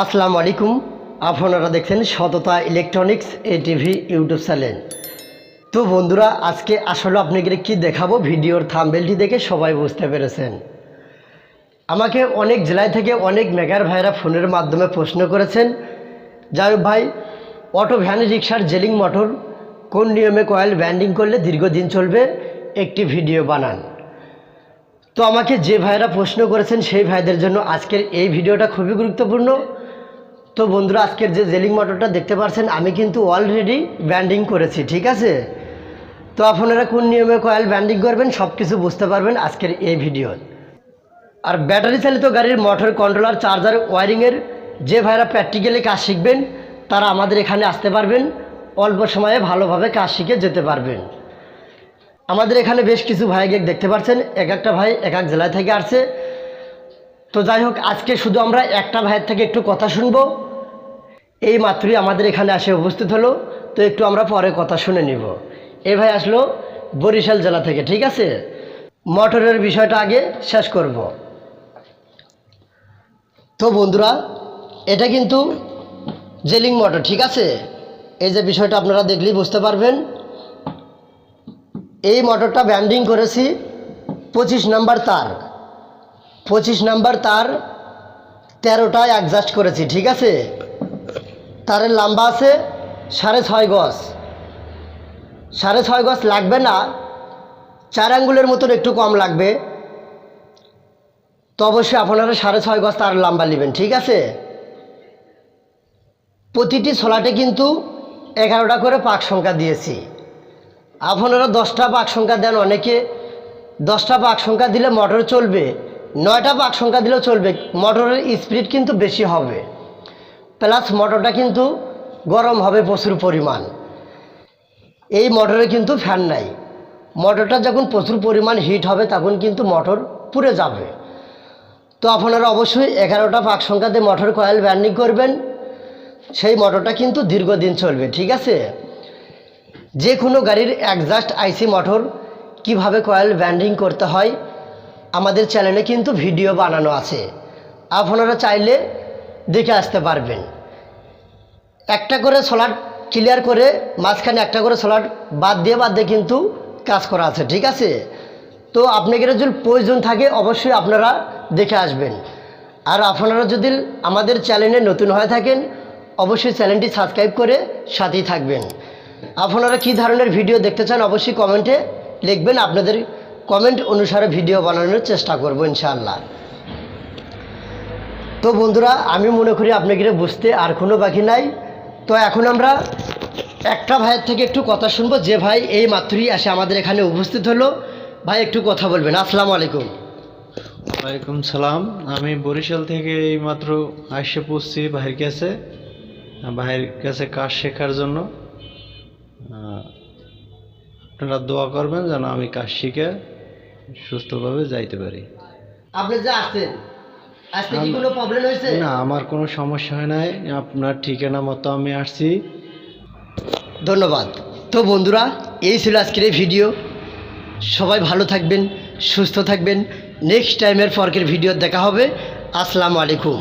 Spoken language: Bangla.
আসসালামু আলাইকুম। আপনারা দেখছেন সততা ইলেকট্রনিক্স এ টিভি ইউটিউব চ্যানেল। তো বন্ধুরা, আজকে আসলে আপনাদের কি দেখাবো? ভিডিওর থাম্বেলটি দেখে সবাই বুঝতে পেরেছেন। আমাকে অনেক জেলায় থেকে অনেক মেগার ভাইরা ফোনের মাধ্যমে প্রশ্ন করেছেন, যাই ভাই, অটো ভ্যান রিক্সার জেলিং মোটর কোন নিয়মে কয়েল ব্যান্ডিং করলে দীর্ঘদিন চলবে? একটি ভিডিও বানান। তো আমাকে যে ভাইরা প্রশ্ন করেছেন, সেই ভাইদের জন্য আজকের এই ভিডিওটা খুবই গুরুত্বপূর্ণ। তো বন্ধুরা, আজকের যে জেলিং মোটরটা দেখতে পাচ্ছেন আমি কিন্তু অলরেডি ব্যান্ডিং করেছি, ঠিক আছে? তো আপনারা কোন নিয়মে কয়েল ব্যান্ডিং করবেন সব কিছু বুঝতে পারবেন আজকের এই ভিডিও আর ব্যাটারি চালিত গাড়ির মোটর কন্ট্রোলার চার্জার ওয়ারিংয়ের যে ভাইরা প্র্যাকটিক্যালি কাজ শিখবেন, তারা আমাদের এখানে আসতে পারবেন, অল্প সময়ে ভালোভাবে কাজ শিখে যেতে পারবেন। আমাদের এখানে বেশ কিছু ভাইকে দেখতে পাচ্ছেন এক একটা ভাই এক এক জেলায় থেকে আসছে। তো যাই হোক আজকে শুধু আমরা একটা ভাইয়ের থেকে একটু কথা শুনব। এই মাত্রই আমাদের এখানে আসে উপস্থিত হলো, তো একটু আমরা পরে কথা শুনে নিব। এ ভাই আসলো বরিশাল জেলা থেকে, ঠিক আছে? মটরের বিষয়টা আগে শেষ করব। তো বন্ধুরা, এটা কিন্তু জেলিং মটর, ঠিক আছে? এই যে বিষয়টা আপনারা দেখলেই বুঝতে পারবেন। এই মটরটা ব্যান্ডিং করেছি পঁচিশ নাম্বার তার। পঁচিশ নাম্বার তার তেরোটায় অ্যাডজাস্ট করেছি, ঠিক আছে? তারের লম্বা আছে সাড়ে ছয় গজ। সাড়ে ছয় গজ লাগবে না, চার আঙ্গুলের মতন একটু কম লাগবে। তো অবশ্যই আপনারা সাড়ে ছয় গজ তার লম্বা নেবেন, ঠিক আছে? প্রতিটি সোলাটে কিন্তু এগারোটা করে পাক সংখ্যা দিয়েছি। আপনারা দশটা পাক সংখ্যা দেন, অনেকে দশটা পাক সংখ্যা দিলে মোটর চলবে। নয়টা পাক সংখ্যা দিলেও চলবে। মোটরের স্পিড কিন্তু বেশি হবে। প্লাস মোটরটা কিন্তু গরম হবে প্রচুর পরিমাণ। এই মোটরে কিন্তু ফ্যান নাই। মোটরটা যখন প্রচুর পরিমাণ হিট হবে, তখন কিন্তু মোটর পুড়ে যাবে। তো আপনারা অবশ্যই এগারোটা পাক সংখ্যা দিয়ে মোটর কয়েল ব্যান্ডিং করবেন। সেই মোটরটা কিন্তু দীর্ঘদিন চলবে, ঠিক আছে? যে কোনো গাড়ির অ্যাডজাস্ট আইসি মোটর কীভাবে কয়েল ব্যান্ডিং করতে হয় আমাদের চ্যানেলে কিন্তু ভিডিও বানানো আছে। আপনারা চাইলে দেখে আসতে পারবেন। একটা করে সোলার ক্লিয়ার করে, মাঝখানে একটা করে সোলার বাদ দিয়ে বাদ দিয়ে কিন্তু কাজ করা আছে, ঠিক আছে? তো আপনাদের যদি প্রয়োজন থাকে, অবশ্যই আপনারা দেখে আসবেন। আর আপনারা যদি আমাদের চ্যানেলে নতুন হয়ে থাকেন, অবশ্যই চ্যানেলটি সাবস্ক্রাইব করে সাথেই থাকবেন। আপনারা কী ধরনের ভিডিও দেখতে চান, অবশ্যই কমেন্টে লিখবেন। আপনাদের কমেন্ট অনুসারে ভিডিও বানানোর চেষ্টা করব, ইনশাআল্লাহ। তো বন্ধুরা, আমি মনে করি আপনাকে বুঝতে আর কোনো বাকি নাই। তো এখন আমরা একটা ভাইয়ের থেকে একটু কথা শুনব, যে ভাই এই মাত্রই আসে আমাদের এখানে উপস্থিত হলো। ভাই, একটু কথা বলবেন। আসসালামু আলাইকুম। ওয়ালাইকুম সালাম। আমি বরিশাল থেকে এইমাত্র আসে পড়ছি ভাইয়ের কাছে ভাইয়ের কাছে কাজ শেখার জন্য। আপনারা দোয়া করবেন যেন আমি কাজ শিখে সুস্থভাবে যাইতে পারি। আপনি যে আসছেন আজকে কি কোনো প্রবলেম হয়েছে? না আমার কোনো সমস্যা হয় নাই। আপনার ঠিকানা মতো আমি আসছি। ধন্যবাদ। তো বন্ধুরা এই ছিল আজকের এই ভিডিও সবাই ভালো থাকবেন সুস্থ থাকবেন। নেক্সট টাইমের ফর্কের ভিডিও দেখা হবে। আসসালামু আলাইকুম।